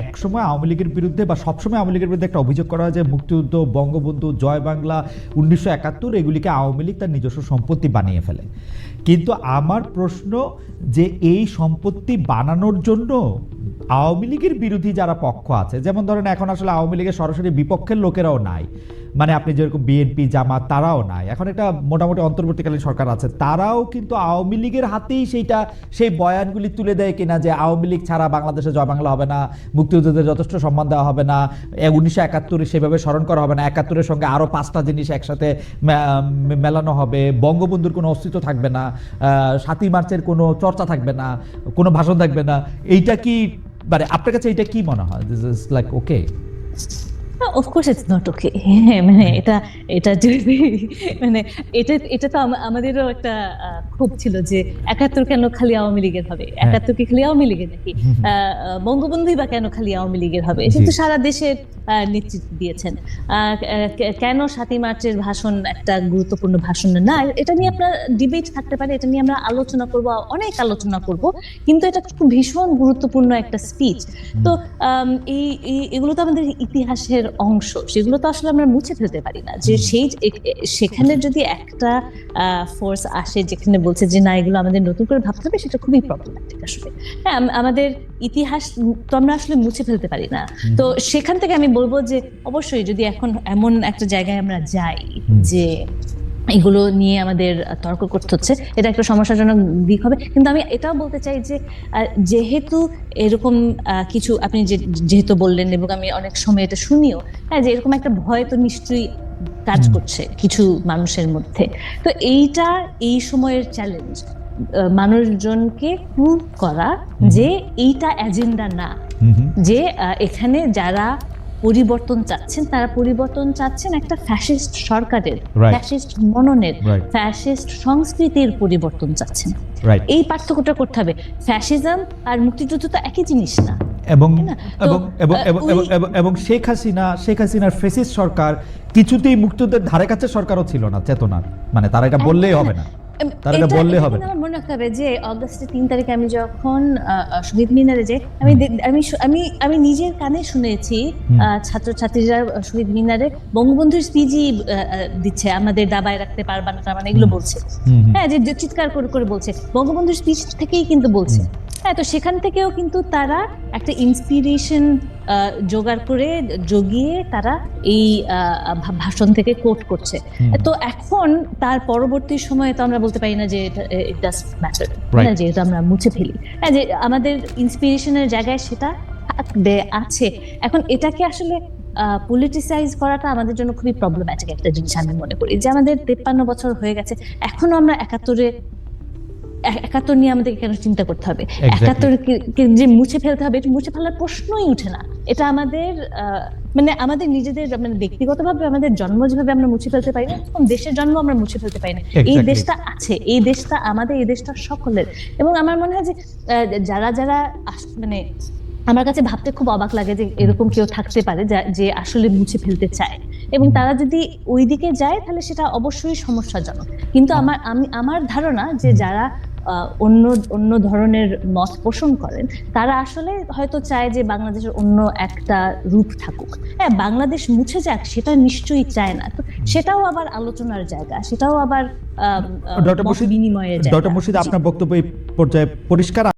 এক সময় আওয়ামী লীগের বিরুদ্ধে বা সবসময় আওয়ামী লীগের বিরুদ্ধে একটা অভিযোগ করা হয় যে মুক্তিযুদ্ধ, বঙ্গবন্ধু, জয় বাংলা উনিশশো একাত্তর এগুলিকে আওয়ামী লীগ তার নিজস্ব সম্পত্তি বানিয়ে ফেলে। কিন্তু আমার প্রশ্ন যে এই সম্পত্তি বানানোর জন্য আওয়ামী লীগের বিরোধী যারা পক্ষ আছে, যেমন ধরেন এখন আসলে আওয়ামী লীগের সরাসরি বিপক্ষের লোকেরাও নাই। মানে আপনি যেরকম বিএনপি জামাত, তারাও নাই। এখন একটা মোটামুটি অন্তর্বর্তীকালীন সরকার আছে। তারাও কিন্তু আওয়ামী লীগের হাতেই সেইটা, সেই বয়ানগুলি তুলে দেয় কিনা যে আওয়ামী লীগ ছাড়া বাংলাদেশে জয় বাংলা হবে না মুক্তিযুদ্ধদের যথেষ্ট সম্মান দেওয়া হবে না উনিশশো একাত্তরে সেভাবে স্মরণ করা হবে না, একাত্তরের সঙ্গে আরও পাঁচটা জিনিস একসাথে মেলানো হবে, বঙ্গবন্ধুর কোনো অস্তিত্ব থাকবে না সাতই মার্চের কোনো চর্চা থাকবে না, কোনো ভাষণ থাকবে না। এইটা কি মানে আপনার কাছে এটা কি মনে হয়? This is like okay of course it's not okay মানে এটা এটা যদি মানে এটা এটা তো আমাদেরও একটা ক্ষোভ ছিল যে একাত্তর কেন খালি আওয়ামী লীগের হবে? একাত্তর কি খালি আওয়ামী লীগের নাকি? বঙ্গবন্ধুই বা কেন খালি আওয়ামী লীগের হবে? এটা তো সারা দেশের আহ, নেতৃত্ব দিয়েছেন। কেন সাতই মার্চের ভাষণ একটা গুরুত্বপূর্ণ ভাষণ না? এটা নিয়ে আপনার ডিবেট থাকতে পারে এটা নিয়ে আমরা আলোচনা করব অনেক আলোচনা করব কিন্তু এটা খুব ভীষণ গুরুত্বপূর্ণ একটা স্পিচ তো এই- এগুলো তো আমাদের ইতিহাসের অংশ সেগুলো তো আসলে আমরা মুছে ফেলতে পারি না। যে সেই সেখানে যদি একটা ফোর্স আসে যেখানে বলছে যে না এগুলো আমাদের নতুন করে ভাবতে হবে সেটা খুবই প্রবলেম্যাটিক আসলে। হ্যাঁ আমাদের ইতিহাস তো আমরা আসলে মুছে ফেলতে পারি না। তো সেখান থেকে আমি বলব যে অবশ্যই যদি এখন এমন একটা জায়গায় আমরা যাই যে এগুলো নিয়ে আমাদের তর্ক করতে হচ্ছে। এটা একটা সমস্যাজনক দিক হবে। কিন্তু আমি এটাও বলতে চাই যে যেহেতু এরকম কিছু আপনি যেহেতু বললেন এবং আমি অনেক সময় এটা শুনিও হ্যাঁ যে এরকম একটা ভয় তো নিশ্চয়ই কাজ করছে কিছু মানুষের মধ্যে। তো এইটা এই সময়ের চ্যালেঞ্জ মানুষজনকে প্রুভ করা যে এইটা এজেন্ডা না। যে এখানে যারা পরিবর্তন চাচ্ছেন তারা পরিবর্তন চাচ্ছেন একটা ফ্যাসিস্ট সরকারের ফ্যাসিস্ট মননের ফ্যাসিস্ট সংস্কৃতির পরিবর্তন চাচ্ছেন। এই পার্থক্যটা করতে হবে। ফ্যাসিজম আর মুক্তিযুদ্ধ তো একই জিনিস না। এবং এবং এবং এবং শেখ হাসিনা শেখ হাসিনার ফেসিস সরকার কিছুতেই মুক্তিযুদ্ধের ধারে কাছে সরকারও ছিল না চেতনার। মানে তারা এটা বললেই হবে না। তার এটা বললে হবে আমার মনে রাখতে হবে যে অগস্টের তিন তারিখে আমি যখন শহীদ মিনারে যাই আমি আমি আমি আমি নিজের কানে শুনেছি ছাত্রছাত্রীরা শহীদ মিনারে বঙ্গবন্ধুর স্পিচই দিচ্ছে আমাদের দাবায় রাখতে পারবা না মানে এগুলো বলছে। হ্যাঁ যে যে চিৎকার করে করে বলছে বঙ্গবন্ধুর স্পিচ থেকেই কিন্তু বলছে। হ্যাঁ তো সেখান থেকেও কিন্তু তারা একটা ইন্সপিরেশন জোগাড় করে জগিয়ে তারা এই ভাষণ থেকে কোট করছে। তো এখন তার পরবর্তী সময়ে তো আমরা বলতে পারি না যে ইট ডাজ ম্যাটার Right. যে এটা আমরা মুছে ফেলি। হ্যাঁ যে আমাদের ইন্সপিরেশনের জায়গায় সেটা আছে। এখন এটাকে আসলে পলিটিসাইজ করাটা আমাদের জন্য খুবই প্রবলেম্যাটিক একটা জিনিস আমি মনে করি। যে আমাদের তেপ্পান্ন বছর হয়ে গেছে এখনও আমরা একাত্তরে একাত্তর নিয়ে আমাদের কেন চিন্তা করতে হবে. একাত্তর যে মুছে ফেলতে হবে এটা মুছে ফেলার প্রশ্নই উঠে না। এটা আমাদের মানে আমাদের নিজেদের মানে ব্যক্তিগতভাবে আমাদের জন্ম যেভাবে আমরা মুছে ফেলতে পারি না এরকম দেশের জন্ম আমরা মুছে ফেলতে পারি না। এই দেশটা আছে এই দেশটা আমাদের এই দেশটা সকলের। এবং আমার মনে হয় যে যারা যারা মানে আমার কাছে ভাবতে খুব অবাক লাগে যে এরকম কেউ থাকতে পারে যে আসলে মুছে ফেলতে চায়। এবং তারা যদি ওই দিকে যায় তাহলে সেটা অবশ্যই সমস্যাজনক। কিন্তু আমার আমি আমার ধারণা যে যারা অন্য অন্য ধরনের মত পোষণ করেন তারা আসলে হয়তো চায় যে বাংলাদেশের অন্য একটা রূপ থাকুক। হ্যাঁ বাংলাদেশ মুছে যাক সেটা নিশ্চয়ই চায় না। তো সেটাও আবার আলোচনার জায়গা সেটাও আবার ডক্টর মুর্শিদ আপনার বক্তব্য এই পর্যায়ে পরিষ্কার